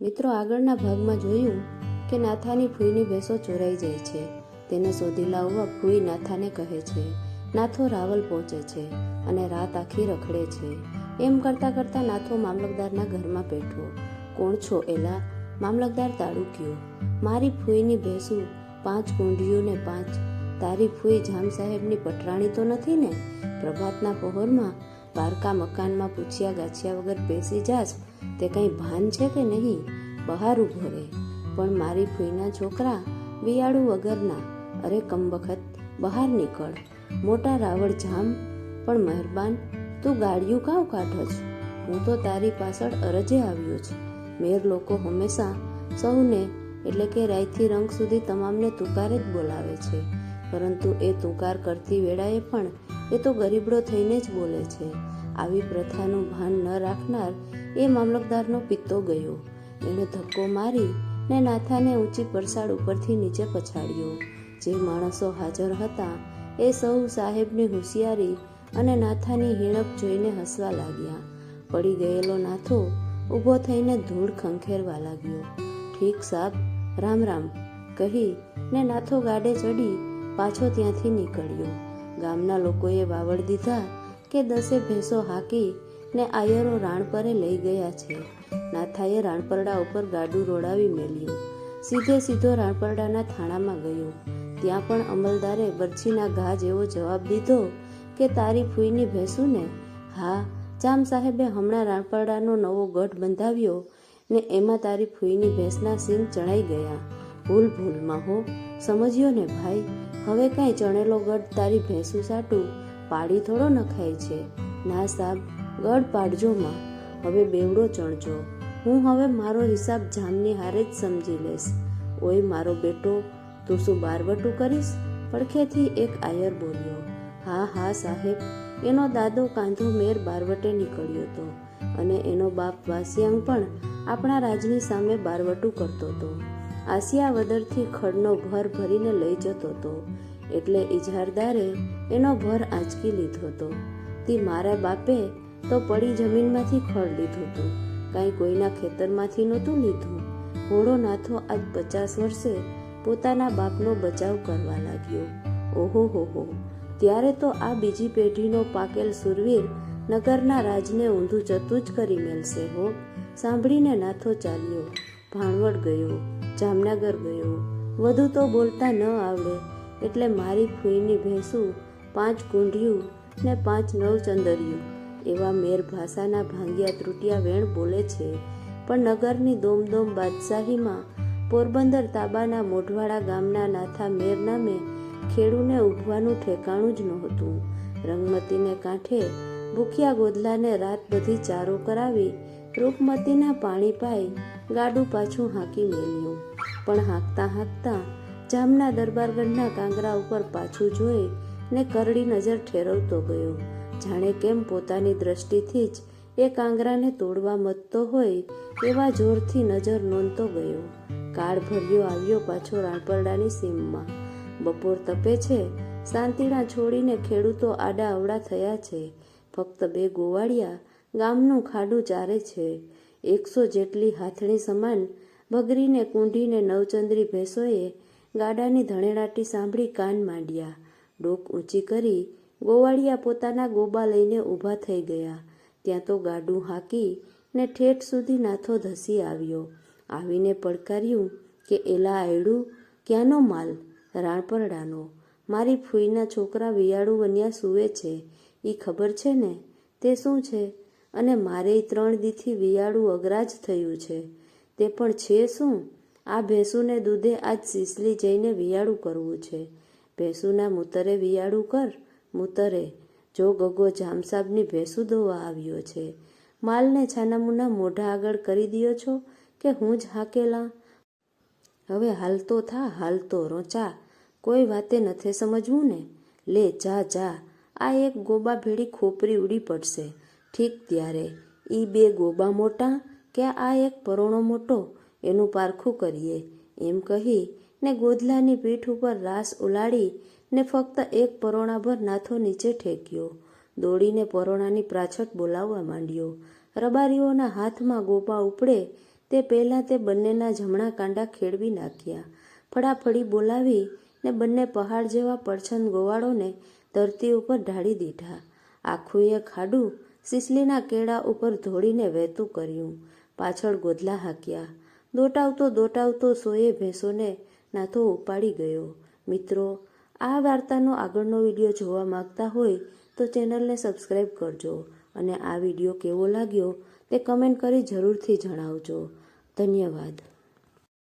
મિત્રો આગળના ભાગમાં જોયું કે નાથાની ફૂઈની ભેંસો ચોરાઈ જાય છે. તેને શોધી લાવવા ફૂઈ નાથાને કહે છે, નાથો રાવલ પહોંચે છે અને રાત આખી રખડે છે એમ કરતાં કરતાં નાથો મામલતદારના ઘરમાં બેઠો. કોણ છો એલા મામલતદાર તાળુક્યો મારી ફૂઈની ભેંસું. પાંચ કુંડીઓને પાંચ. તારી ફૂઈ જામ સાહેબની પટરાણી તો નથી ને? પ્રભાતના પહોરમાં બારકા મકાનમાં પૂછ્યા ગાછ્યા વગર બેસી જાસ તે કંઈ ભાન છે કે નહીં? બહાર ઊભો રહે. પણ મારી ફૂઈના છોકરા વિયાળું વગરના. અરે કમબખત બહાર નીકળ. મોટા રાવળ જામ. પણ મહેરબાન, તું ગાડિયું કાવ કાઢો છો? હું તો તારી પાછળ અરજે આવ્યો છું. મેર લોકો હંમેશા સૌને, એટલે કે રાયથી રંગ સુધી તમામને તુકારે જ બોલાવે છે. પરંતુ એ તુકાર કરતી વેળાએ પણ એ તો ગરીબડો થઈને જ બોલે છે. આવી પ્રથાનું ભાન ન રાખનાર એ મામલતદારનો પિત્તો ગયો. એણે ધક્કો મારી ને નાથાને ઊંચી પરસાળ ઉપરથી નીચે પછાડ્યો. જે માણસો હાજર હતા એ સૌ સાહેબની હોશિયારી અને નાથાની હીણપ જોઈને હસવા લાગ્યા. પડી ગયેલો નાથો ઊભો થઈને ધૂળ ખંખેરવા લાગ્યો. ઠીક સાબ, રામ રામ, કહી ને નાથો ગાડે ચડી પાછો ત્યાંથી નીકળ્યો. ગામના લોકોએ વાવડ દીધા કે દસે ભેંસો હાકી ને આયરો રાણપરે લઈ ગયા છે. નાથાએ રાણપરડા ઉપર ગાડું રોડાવી મેલ્યું. સીધે સીધો રાણપરડાના થાણામાં ગયો. ત્યાં પણ અમલદારે બરછીના ઘા જેવો જવાબ દીધો કે, તારી ફૂઈની ભેંસું ને હા, જામ સાહેબે હમણાં રાણપરડાનો નવો ગઢ બંધાવ્યો ને એમાં તારી ફૂઈની ભેંસના સિંગ ચણાઈ ગયા. ભૂલ, ભૂલમાં હો. સમજ્યો ને ભાઈ. હવે કાંઈ ચણેલો ગઢ તારી ભેંસું સાટું પાડી થોડો નખાય છે. ના સાબ ગઢ પાડજો માં. હવે બેવડો ચણજો. હું હવે મારો હિસાબ જામની હારે જ સમજી લઈશ. ઓય મારો બેટો, તું શું બારવટું કરીશ? પડખેથી એક આયર બોલ્યો. હા હા સાહેબ. એનો દાદો કાંધો મેર બારવટે નીકળ્યો હતો. અને એનો બાપ વાસિયાંગ પણ આપણા રાજની સામે બારવટું કરતો હતો. આસિયા વદરથી ખડનો ભર ભરીને લઈ જતો હતો. એટલે ઇજારદારે એનો ભર આંચકી લીધો હતો. તે મારા બાપે તો પડી જમીનમાંથી ખડ લીધું હતું. કાંઈ કોઈના ખેતરમાંથી નહોતું લીધું. ઘોડો નાથો આજ પચાસ વર્ષે પોતાના બાપનો બચાવ કરવા લાગ્યો. ઓહો, હો હો. ત્યારે તો આ બીજી પેઢીનો પાકેલ સુરવીર નગરના રાજને ઊંધું જતું જ કરી મેલશે, હો. સાંભળીને નાથો ચાલ્યો, ભાણવડ ગયો, જામનગર ગયો. વધુ તો બોલતા ન આવડે. એટલે મારી ફૂઈની ભેંસું, પાંચ કુંઢિયું ને પાંચ નવ ચંદરિયું એવા મેર ભાષાના ભાંગ્યા ત્રુટિયા વેણ બોલે છે. પણ નગરની દોમદોમ બાદશાહીમાં પોરબંદર તાબાના મોઢવાડા ગામના નાથા મેર નામે ખેડૂને ઊભવાનું ઠેકાણું જ નહોતું. રંગમતીને કાંઠે ભૂખ્યા ગોદલાને રાત બધી ચારો કરાવી રૂપમતીના પાણી પાઈ ગાડું પાછું હાંકી મેલ્યું. પણ હાંકતા હાંકતા જામના દરબારગઢના કાંગરા ઉપર પાછું જોઈ ને કરડી નજર ઠેરવતો ગયો. જાણે કેમ પોતાની દ્રષ્ટિથી જ એ કાંગરાને તોડવા મથતો હોય એવા જોરથી નજર નોંધતો ગયો. કાળ ભર્યો આવ્યો પાછો રાણપરડાની સીમમાં. બપોર તપે છે શાંતિણા છોડીને ખેડૂતો આડા અવડા થયા છે. ફક્ત બે ગોવાળિયા ગામનું ખાડું ચારે છે. એકસો જેટલી હાથણી સમાન બગરીને કુંઢીને નવચંદ્રી ભેંસોએ ગાડાની ધણેડાટી સાંભળી કાન માંડ્યા. ડોક ઊંચી કરી ગોવાળિયા પોતાના ગોબા લઈને ઊભા થઈ ગયા. ત્યાં તો ગાડું હાકી ને ઠેઠ સુધી નાથો ધસી આવ્યો. આવીને પડકાર્યું કે, એલા આયડું, ક્યાંનો માલ? રાણપરડાનો. મારી ફૂઈના છોકરા વિયાળું બન્યા સૂવે છે. એ ખબર છે ને? તે શું છે? અને મારે ત્રણ દીથી વિયાળું અગરાજ થયું છે. તે પણ છે શું? આ ભેંસુને દૂધે આજ સીસલી જઈને વિયાળું કરવું છે. ભેંસુના મૂતરે વિયાળું કર, મૂતરે, જો ગગો જામસાબની ભેંસુ દોવા આવ્યો છે. માલને છાનામુના મોઢા આગળ કરી દિયો છો કે હું જ હાકેલા? હવે હાલતો થા હાલતો રોચા, કોઈ વાતે નથી સમજવું ને લે, જા જા, આ એક ગોબા ભેળી ખોપરી ઉડી પડશે. ઠીક ત્યારે, ઈ બે ગોબા મોટા કે આ એક પરોણો મોટો? એનું પારખું કરીએ. એમ કહી ને ગોધલાની પીઠ ઉપર રાસ ઉલાડી ને ફક્ત એક પરોણાભર નાથો નીચે ઠેક્યો. દોડીને પરોણાની પ્રાછટ બોલાવવા માંડ્યો. રબારીઓના હાથમાં ગોપા ઉપડે તે પહેલાં તે બંનેના જમણા કાંડા ખેડવી નાખ્યા. ફળાફળી બોલાવી ને બંને પહાડ જેવા પડછંદ ગોવાળોને ધરતી ઉપર ઢાળી દીધા. આખું એ ખાડું સિસલીના કેળા ઉપર ધોળીને વહેતું કર્યું. પાછળ ગોધલા હાક્યા. દોટાવતો દોટાવતો સોએ ભેંસોને નાથો ઉપાડી ગયો. મિત્રો, આ વાર્તાનો આગળનો વીડિયો જોવા માંગતા હોય તો ચેનલને સબસ્ક્રાઈબ કરજો અને આ વીડિયો કેવો લાગ્યો તે કમેન્ટ કરી જરૂરથી જણાવજો. ધન્યવાદ.